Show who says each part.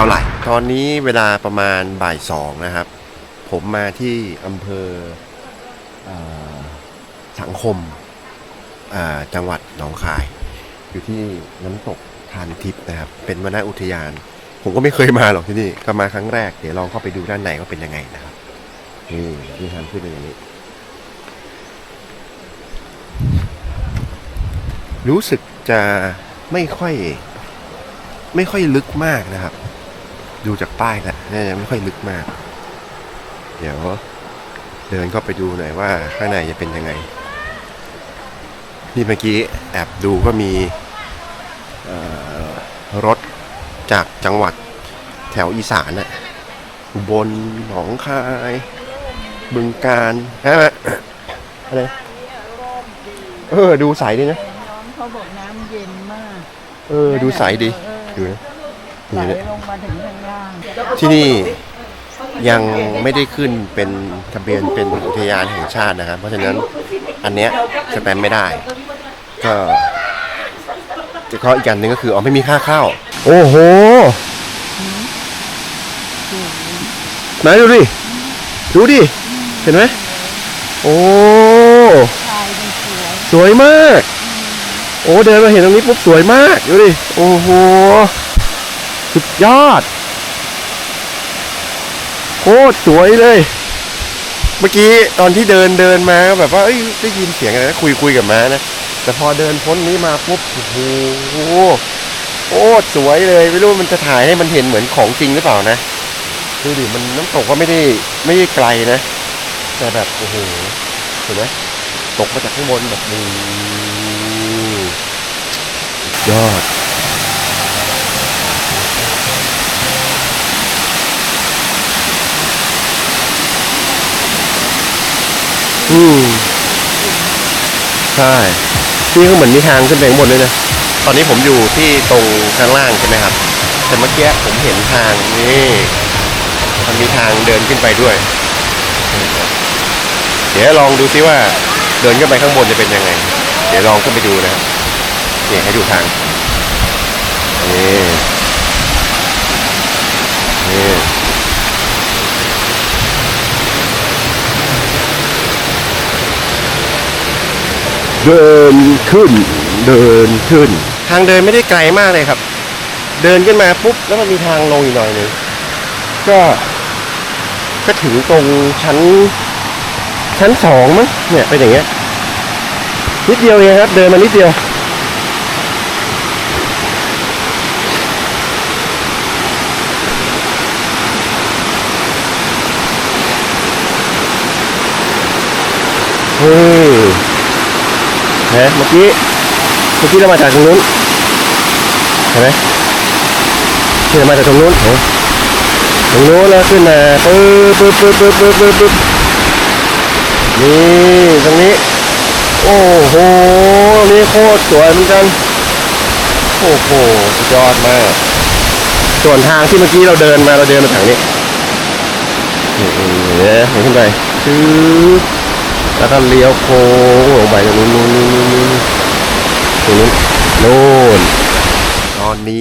Speaker 1: เท่าไหร่ ตอนนี้เวลาประมาณบ่ายสองนะครับ ผมมาที่อำเภออสังคมจังหวัดหนองคาย อยู่ที่น้ำตกทานทิพย์นะครับ เป็นวนอุทยาน ผมก็ไม่เคยมาหรอกที่นี่ ก็มาครั้งแรก เดี๋ยวลองเข้าไปดูด้านในว่าเป็นยังไงนะครับ นี่ที่ทางขึ้นเป็นอย่างนี้ รู้สึกจะไม่ค่อยไม่ค่อยลึกมากนะครับ ดูจากป้ายแล้วน่าจะไม่ค่อยลึกมาก เดี๋ยวเดินเข้าไปดูหน่อยว่าข้างในจะเป็นยังไง นี่เมื่อกี้แอบดูก็มีเอ่อรถจากจังหวัดแถวอีสานน่ะอุบลหนองคายบึงการฮะอะไรเออ ดูใสดีนะ
Speaker 2: น้องเขาบอกน้ำเย็นมาก
Speaker 1: เออ ดูใสดี
Speaker 2: เอ
Speaker 1: ดู
Speaker 2: อ
Speaker 1: นะ
Speaker 2: ไหลลงมาถึงข้างล่าง
Speaker 1: ที่นี่ยังไม่ได้ขึ้นเป็นทะเบียนเป็นอุทยานแห่งชาตินะครับ เพราะฉะนั้นอันเนี้ยสแตมป์ไม่ได้ ก็จะข้ออีกอย่างหนึ่งก็คืออ๋อไม่มีค่าเข้า โอ้โหไหนดูดิ ดูดิ เห็นไหมโอ้
Speaker 2: สวย
Speaker 1: มาก โอ้เดินมาเห็นตรงนี้ปุ๊บสวยมาก ดูดิ โอ้โห สุดยอด โคตรสวยเลย เมื่อกี้ตอนที่เดินเดินมาก็แบบว่าเอ้ยได้ยินเสียงอะไรนะคุยคุยกับม้านะ แต่พอเดินพ้นนี้มาปุ๊บโอ้โหโคตรสวยเลย ไม่รู้มันจะถ่ายให้มันเห็นเหมือนของจริงหรือเปล่านะดูดิมันน้ำตกก็ไม่ได้ไม่ได้ไกลนะ แต่แบบโอ้โหเห็นไหมตกมาจากข้างบนแบบนี้สุดยอด อืมใช่ที่ก็เหมือนมีทางขึ้นไปข้างบนเลยนะตอนนี้ผมอยู่ที่ตรงข้างล่างใช่ไหมครับ แต่เมื่อกี้ผมเห็นทางนี่มันมีทางเดินขึ้นไปด้วย เดี๋ยวลองดูซิว่าเดินขึ้นไปข้างบนจะเป็นยังไง เดี๋ยวลองขึ้นไปดูนะครับนี่ให้ดูทางนี่นี่ เดินขึ้น เดินขึ้น ทางเดินไม่ได้ไกลมากเลยครับ เดินขึ้นมาปุ๊บแล้วมันมีทางลงอีกหน่อยหนึงก็ก็ถึงตรงชั้น ชั้นสองมั้งเนี่ยเป็นอย่างเงี้ยนิดเดียวเองครับ เดินมานิดเดียวเฮ้ย เห็นไหมเมื่อกี้เมื่อกี้เรามาจากตรงนู้นเห็นไหมที่เรามาจากตรงนู้นโอ้ตรงนู้นแล้วขึ้นมาปึ๊บปึ๊บปึ๊บปึ๊บปึ๊บปึ๊บปึ๊บนี่ตรงนี้ โอ้โหนี่โคตรสวยเหมือนกันโอ้โหสุดยอดมาก ส่วนทางที่เมื่อกี้เราเดินมาเราเดินมาทางนี้นี่เนี่ยเห็นขึ้นไปชื้อ แล้วก็เลี้ยวโค้งลงไปตรงนู้นนู้นนู้นนู้นนู้นตรงนู้โน่นตอนนี้